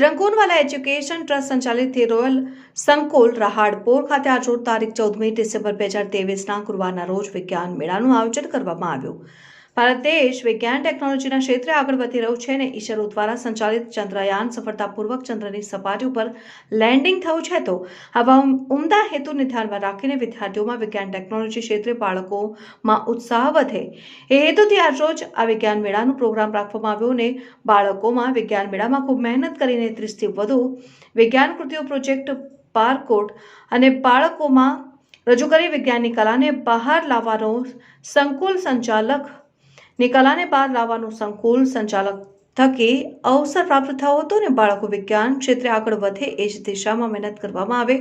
થિરંકોનવાલા education trust સંચાલિત royal સંકુલ રહાડપોર ખાતે આજ રોજ તારીખ ચૌદમી ડિસેમ્બર બે હજાર તેવીસના ગુરુવારના રોજ વિજ્ઞાન મેળાનું આયોજન કરવામાં આવ્યું. ભારત દેશ વિજ્ઞાન ટેકનોલોજીના ક્ષેત્રે આગળ વધી રહ્યું છે અને ઈસરો દ્વારા સંચાલિત ચંદ્રયાન સફળતાપૂર્વક ચંદ્રની સપાટી ઉપર લેન્ડિંગ થયું છે તો આવા ઉમદા હેતુને ધ્યાનમાં રાખીને વિદ્યાર્થીઓમાં વિજ્ઞાન ટેકનોલોજી ક્ષેત્રે બાળકોમાં ઉત્સાહ વધે. એ હેતુથી આજરોજ આ વિજ્ઞાન મેળાનું પ્રોગ્રામ રાખવામાં આવ્યો અને બાળકોમાં વિજ્ઞાન મેળામાં ખૂબ મહેનત કરીને ત્રીસથી વધુ વિજ્ઞાન કૃતિઓ પ્રોજેક્ટ બારકોડ અને બાળકોમાં રજૂ કરી વિજ્ઞાનની કલાને બહાર લાવવાનો સંકુલ સંચાલક ની કલાને બહાર લાવવાનું સંકુલ સંચાલક થકી અવસર પ્રાપ્ત થયો હતો અને બાળકો વિજ્ઞાન ક્ષેત્રે આગળ વધે એ જ દિશામાં મહેનત કરવામાં આવે.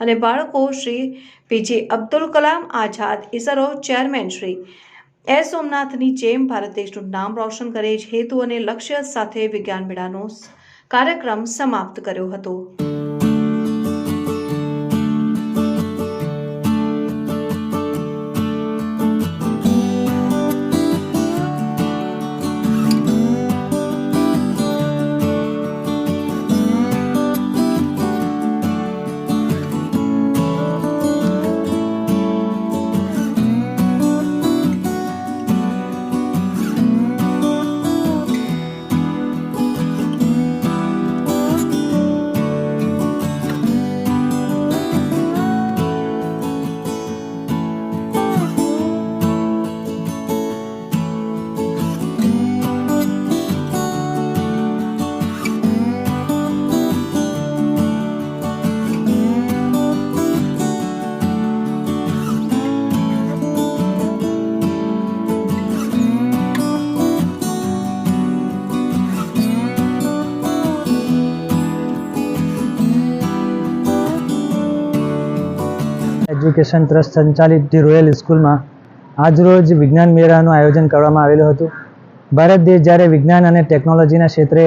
અને બાળકો Shri PG Abdul Kalam Azad ISRO chairman Shri S સોમનાથની જેમ ભારત દેશનું નામ રોશન કરે જ હેતુ અને લક્ષ્ય સાથે વિજ્ઞાન મેળાનો કાર્યક્રમ સમાપ્ત કર્યો હતો. એજ્યુકેશન ટ્રસ્ટ સંચાલિત રોયલ સ્કૂલમાં આજરોજ વિજ્ઞાન મેળાનું આયોજન કરવામાં આવેલું હતું. ભારત દેશ જ્યારે વિજ્ઞાન અને ટેકનોલોજીના ક્ષેત્રે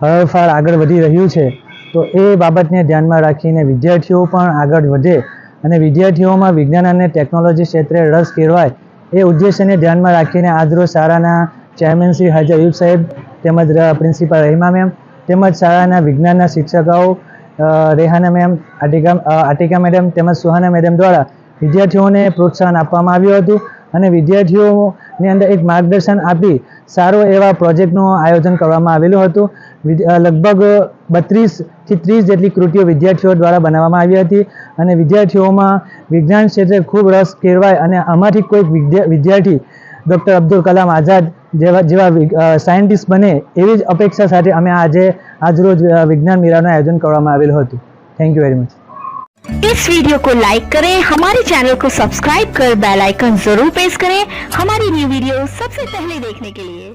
હળફાળ આગળ વધી રહ્યું છે, તો એ બાબતને ધ્યાનમાં રાખીને વિદ્યાર્થીઓ પણ આગળ વધે અને વિદ્યાર્થીઓમાં વિજ્ઞાન અને ટેકનોલોજી ક્ષેત્રે રસ કેળવાય એ ઉદ્દેશ્યને ધ્યાનમાં રાખીને આજરોજ શાળાના ચેરમેન શ્રી હાજર યુબ સાહેબ તેમજ પ્રિન્સિપાલ રહીમા મેમ તેમજ શાળાના વિજ્ઞાનના શિક્ષકો રેહાના મેમ, આટિકા આટિકા મેડમ તેમજ સુહાના મેડમ દ્વારા વિદ્યાર્થીઓને પ્રોત્સાહન આપવામાં આવ્યું હતું અને વિદ્યાર્થીઓની અંદર એક માર્ગદર્શન આપી સારો એવા પ્રોજેક્ટનું આયોજન કરવામાં આવેલું હતું. લગભગ બત્રીસથી ત્રીસ જેટલી કૃતિઓ વિદ્યાર્થીઓ દ્વારા બનાવવામાં આવી હતી અને વિદ્યાર્થીઓમાં વિજ્ઞાન ક્ષેત્રે ખૂબ રસ કેળવાય અને આમાંથી કોઈક વિદ્યા, વિદ્યાર્થી ડૉક્ટર અબ્દુલ કલામ આઝાદ જેવા જેવા સાયન્ટિસ્ટ બને એવી જ અપેક્ષા સાથે અમે આજે આજરોજ અ, વિજ્ઞાન મેળાનું આયોજન કરવામાં આવેલું હતું થેન્ક યુ વેરી મચ इस वीडियो को लाइक करें हमारे चैनल को सब्सक्राइब कर बेल आइकन जरूर प्रेस करें हमारी न्यू वीडियो सबसे पहले देखने के लिए